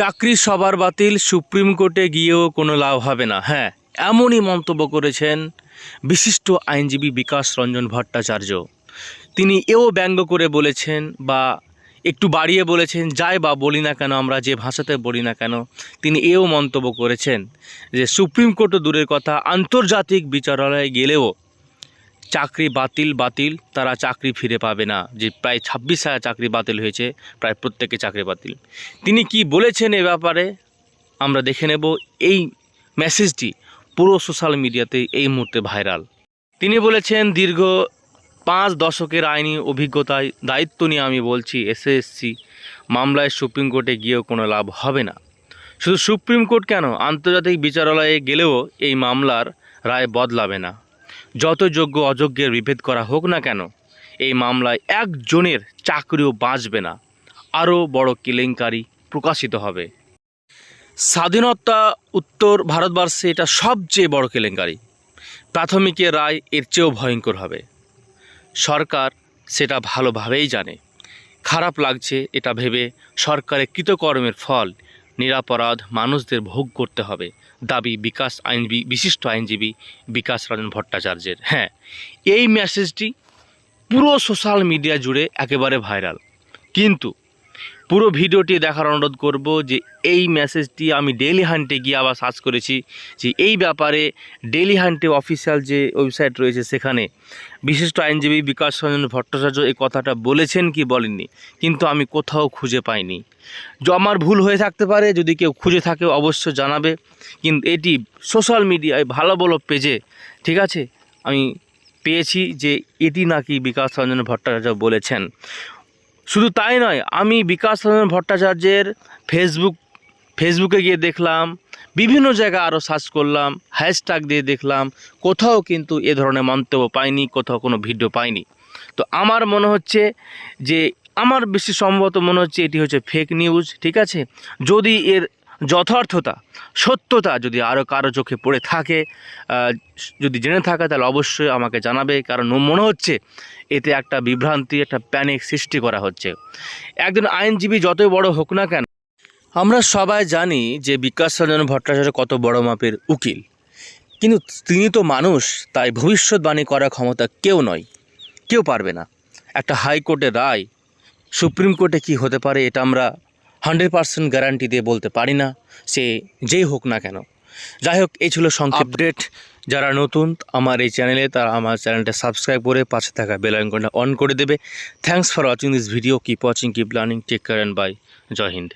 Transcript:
চাকরি সবার বাতিল, সুপ্রিম কোর্টে গিয়েও কোনো লাভ হবে না। হ্যাঁ এমনই মন্তব্য করেছেন বিশিষ্ট আইনজীবী বিকাশ রঞ্জন ভট্টাচার্য। তিনি এও ব্যঙ্গ করে বলেছেন বা একটু বাড়িয়ে বলেছেন, যাই বা বলি না কেন, আমরা যে ভাষাতে বলি না কেন, তিনি এও মন্তব্য করেছেন যে, সুপ্রিম কোর্টও দূরের কথা, আন্তর্জাতিক বিচারালয়ে গেলেও চাকরি বাতিল বাতিল, তারা চাকরি ফিরে পাবে না। যে প্রায় ছাব্বিশ হাজার চাকরি বাতিল হয়েছে, প্রায় প্রত্যেকে চাকরি বাতিল। তিনি কি বলেছেন এ ব্যাপারে? আমরা দেখে নেব এই মেসেজটি পুরো সোশ্যাল মিডিয়াতে এই মুহূর্তে ভাইরাল তিনি বলেছেন, দীর্ঘ পাঁচ দশকের আইনি অভিজ্ঞতায় দায়িত্ব নিয়ে আমি বলছি এসএসসি মামলায় সুপ্রিম কোর্টে গিয়েও কোনো লাভ হবে না। শুধু সুপ্রিম কোর্ট কেন? আন্তর্জাতিক বিচারালয়ে গেলেও এই মামলার রায় বদলাবে না। যত যোগ্য অযোগ্যের বিভেদ করা হোক না কেন, এই মামলায় একজনের চাকরিও বাঁচবে না। আরও বড় কেলেঙ্কারি প্রকাশিত হবে। স্বাধীনতা, উত্তর ভারতবর্ষে এটা সবচেয়ে বড় কেলেঙ্কারি। প্রাথমিকের রায় এর চেয়েও ভয়ঙ্কর হবে। সরকার সেটা ভালোভাবেই জানে। খারাপ লাগছে এটা ভেবে সরকারের কৃতকর্মের ফল, নিরাপরাধ মানুষদের ভোগ করতে হবে। দাবি বিকাশ আইনজীবী, বিশিষ্ট আইনজীবী বিকাশ রঞ্জন ভট্টাচার্যের। হ্যাঁ এই মেসেজটি পুরো সোশ্যাল মিডিয়া জুড়ে একেবারে ভাইরাল কিন্তু পুরো ভিডিওটি দেখার অনুরোধ করব যে এই মেসেজটি আমি ডেইলি হান্টে গিয়ে আবার সার্চ করেছি যে এই ব্যাপারে ডেলি হান্টে অফিসিয়াল যে ওয়েবসাইট রয়েছে সেখানে বিশিষ্ট আইনজীবী বিকাশ রঞ্জন ভট্টাচার্য এই কথাটা বলেছেন কি বলেননি, কিন্তু আমি কোথাও খুঁজে পাইনি। আমার ভুল হয়ে থাকতে পারে, যদি কেউ খুঁজে থাকে অবশ্য জানাবে, কিন্তু এটি সোশ্যাল মিডিয়ায় ভালো ভালো পেজে, ঠিক আছে? আমি পেয়েছি যে এটি নাকি বিকাশ রঞ্জন ভট্টাচার্য বলেছেন। শুধু তাই নয়, আমি বিকাশ রঞ্জন ভট্টাচার্যের ফেসবুক ফেসবুকে গিয়ে দেখলাম, বিভিন্ন জায়গায় আরও সার্চ করলাম হ্যাশট্যাগ দিয়ে দেখলাম, কোথাও কিন্তু এ ধরনের মন্তব্য পাইনি, কোথাও কোনো ভিডিও পাইনি। তো আমার মনে হচ্ছে যে, আমার বেশি সম্ভবত মনে হচ্ছে এটি হচ্ছে ফেক নিউজ ঠিক আছে? যদি এর যথার্থতা, সত্যতা যদি আরও কারও চোখে পড়ে থাকে যদি জেনে থাকে, তাহলে অবশ্যই আমাকে জানাবে, কারণ মনে হচ্ছে এতে একটা বিভ্রান্তি, একটা প্যানিক সৃষ্টি করা হচ্ছে। একজন আইনজীবী যতই বড় হোক না কেন, আমরা সবাই জানি যে বিকাশ রঞ্জন ভট্টাচার্য কত বড় মাপের উকিল। কিন্তু তিনি তো মানুষ, তাই ভবিষ্যৎবাণী করার ক্ষমতা কেউ নয়, কেউ পারবে না। একটা হাইকোর্টের রায়, সুপ্রিম কোর্টে কি হতে পারে, এটা আমরা হান্ড্রেড পার্সেন্ট গ্যারান্টি দিয়ে বলতে পারি না সে যেই হোক না কেন। যাই হোক এই ছিল সংক্ষিপ্ত আপডেট। যারা নতুন আমার এই চ্যানেলে তারা আমার চ্যানেলটা সাবস্ক্রাইব করে পাশে থাকা বেল আইকনটা অন করে দেবে। Thanks for watching this video keep watching keep learning take care and bye Jai Hind.